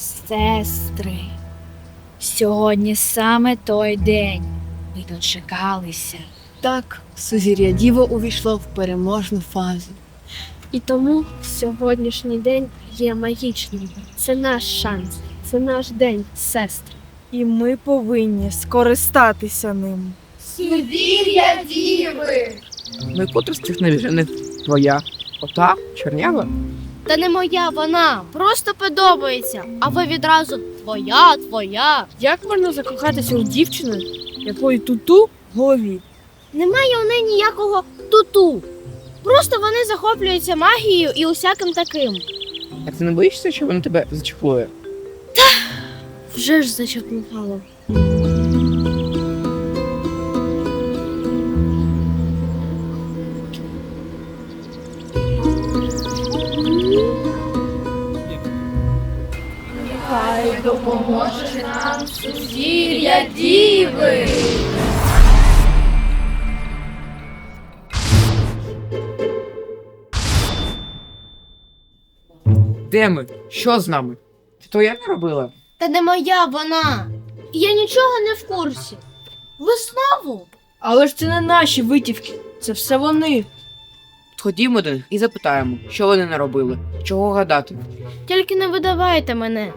Сестри, сьогодні саме той день. Ми дочекалися. Так, сузір'я Діво увійшло в переможну фазу. І тому сьогоднішній день є магічним. Це наш шанс, це наш день, сестри. І ми повинні скористатися ним. Ну і котра з цих навіжених твоя? Ота чорнява? Та не моя вона, просто подобається. А ви відразу твоя, твоя. Як можна закохатися у дівчину, якої туту в голові? Немає у неї ніякого туту. Просто вони захоплюються магією і усяким таким. А ти не боїшся, що вона тебе зачеклує? Вже ж зачепнувало. Де ми? Що з нами? Це твоя не робила? Та не моя вона. Я нічого не в курсі. Ви знову? Але ж це не наші витівки, це все вони. Ходімо до них і запитаємо, що вони наробили, чого гадати. Тільки не видавайте мене.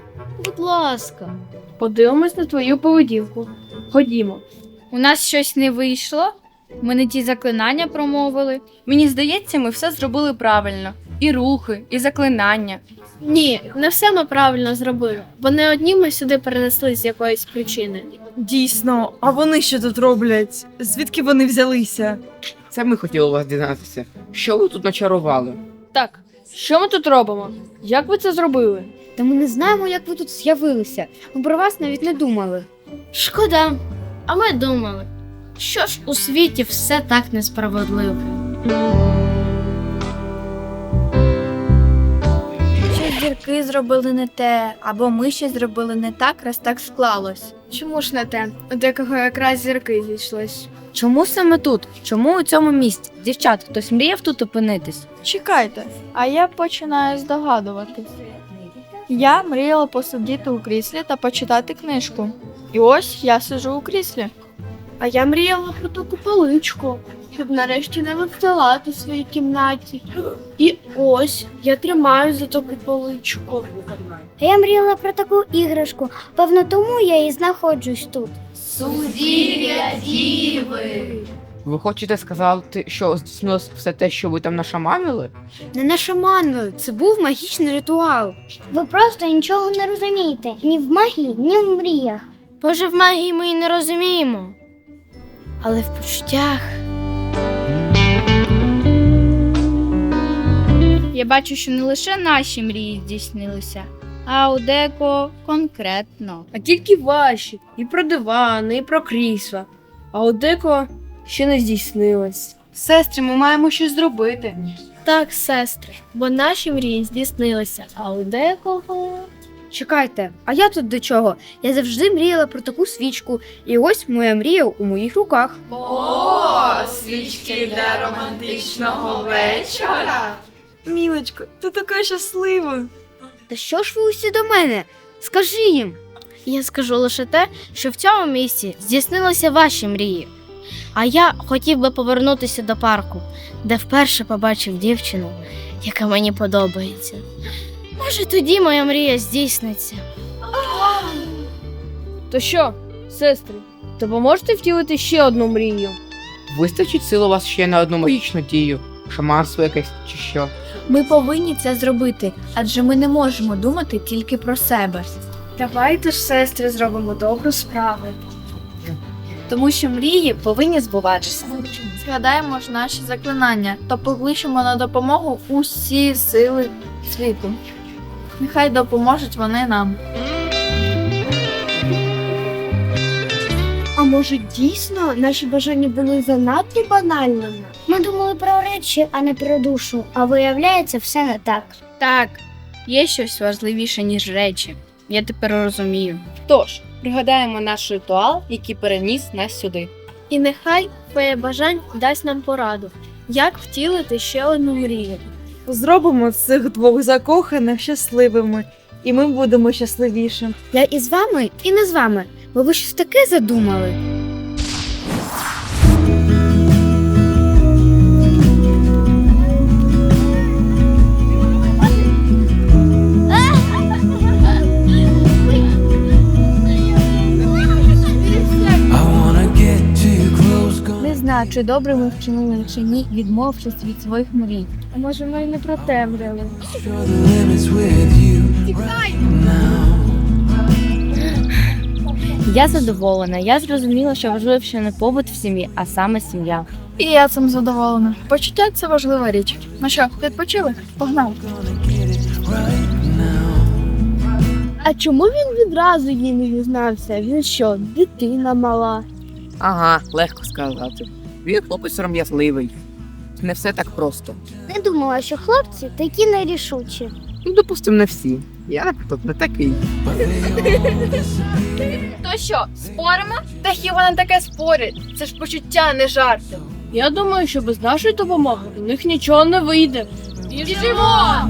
Будь ласка. Подивимось на твою поведінку. Ходімо. У нас щось не вийшло. Ми не ті заклинання промовили. Мені здається, ми все зробили правильно. І рухи, і заклинання. Ні, не все ми правильно зробили, бо не одні ми сюди перенесли з якоїсь причини. Дійсно, а вони що тут роблять? Звідки вони взялися? Це ми хотіли вас дізнатися. Що ви тут начарували? Так, що ми тут робимо? Як ви це зробили? Та ми не знаємо, як ви тут з'явилися. Ми про вас навіть не думали. Шкода. А ми думали, що ж у світі все так несправедливо. Щось зірки зробили не те, або ми щось зробили не так, раз так склалось. Чому ж не те? У декого якраз зірки зійшлись. Чому саме тут? Чому у цьому місці? Дівчат, хтось мріяв тут опинитись? Чекайте, а я починаю здогадуватись. Я мріяла посидіти у кріслі та почитати книжку. І ось я сиджу у кріслі. А я мріяла про таку поличку, щоб нарешті не виставати в своїй кімнаті. І ось я тримаю за таку поличку. А я мріяла про таку іграшку. Певно, тому я і знаходжусь тут. Ви хочете сказати, що здійснилось все те, що ви там нашаманили? Не нашаманили, це був магічний ритуал. Ви просто нічого не розумієте ні в магії, ні в мріях. Може, в магії ми і не розуміємо. Але в почуттях. Я бачу, що не лише наші мрії здійснилися, а у деко конкретно. А тільки ваші. І про дивани, і про крісла. А у деко ще не здійснилось. Сестри, ми маємо щось зробити. Так, сестри, бо наші мрії здійснилися, а у декого. Чекайте, а я тут до чого? Я завжди мріяла про таку свічку, і ось моя мрія у моїх руках. О, свічки для романтичного вечора. Мілочко, ти така щаслива. Та що ж ви усі до мене? Скажи їм. Я скажу лише те, що в цьому місці здійснилися ваші мрії. А я хотів би повернутися до парку, де вперше побачив дівчину, яка мені подобається. Може, тоді моя мрія здійсниться. То що, сестри, допоможете втілити ще одну мрію? Вистачить сил у вас ще на одну магічну дію, шаманство якесь чи що. Ми повинні це зробити, адже ми не можемо думати тільки про себе. Давайте ж, сестри, зробимо добру справу. Тому що мрії повинні збуватися. Згадаємо ж наші заклинання та покличемо на допомогу усі сили світу. Нехай допоможуть вони нам. А може дійсно наші бажання були занадто банальними? Ми думали про речі, а не про душу, а виявляється, все не так. Так, є щось важливіше, ніж речі. Я тепер розумію. Тож, пригадаємо наш ритуал, який переніс нас сюди. І нехай твоє бажань дасть нам пораду, як втілити ще одну мрію. Зробимо цих двох закоханих щасливими, і ми будемо щасливішими. Я і з вами, і не з вами, бо ви щось таке задумали. Чи добре ми вчинили чи ні, відмовившись від своїх мрій. А може ми й не про те мріяли? Я задоволена. Я зрозуміла, що важливіше не побут в сім'ї, а саме сім'я. І я цим задоволена. Почуття це важлива річ. Ну що, відпочили? Погнали. А чому він відразу їй не дізнався? Він що, дитина мала? Ага, легко сказати. Він хлопець сором'язливий. Не все так просто. Не думала, що хлопці такі нерішучі. Ну, допустимо, не всі. Я, наприклад, не такий. То що, споримо? Та хіба не таке спорять? Це ж почуття, не жарти. Я думаю, що без нашої допомоги у них нічого не вийде. Біжимо!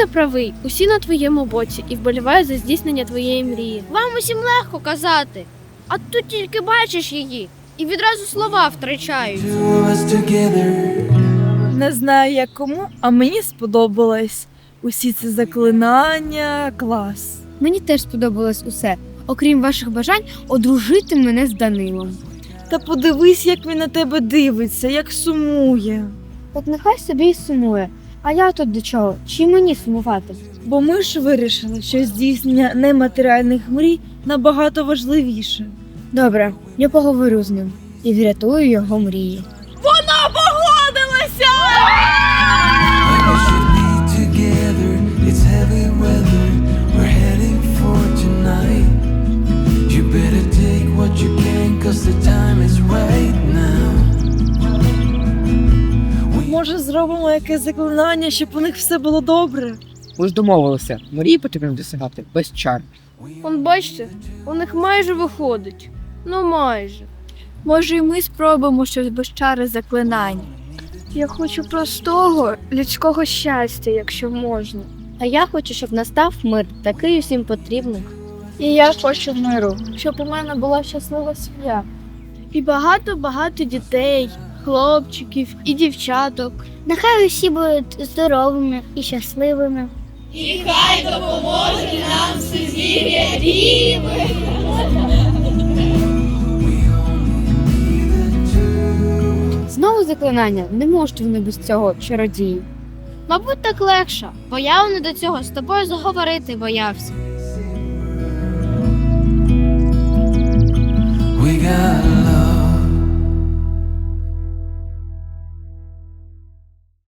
Не правий. Усі на твоєму боці і вболівають за здійснення твоєї мрії. Вам усім легко казати, а тут тільки бачиш її і відразу слова втрачають. Не знаю, як кому, а мені сподобалось. Усі ці заклинання, клас. Мені теж сподобалось усе, окрім ваших бажань одружити мене з Данилом. Та подивись, як він на тебе дивиться, як сумує. От нехай собі і сумує. А я тут до чого? Чи мені сумувати? Бо ми ж вирішили, що здійснення нематеріальних мрій набагато важливіше. Добре, я поговорю з ним і врятую його мрії. Зробимо якесь заклинання, щоб у них все було добре. Ми ж домовилися, мрії потрібно досягати без чар. Он бачите, у них майже виходить. Ну майже. Може, і ми спробуємо щось без чари заклинань. Я хочу простого людського щастя, якщо можна. А я хочу, щоб настав мир, такий усім потрібний. І я хочу миру, щоб у мене була щаслива сім'я. І багато-багато дітей, хлопчиків і дівчаток. Нехай усі будуть здоровими і щасливими. І хай допоможе нам всезір'я ріви. Знову заклинання не можуть вони без цього чародії. Мабуть, так легше, бо я не до цього з тобою заговорити боявся. We got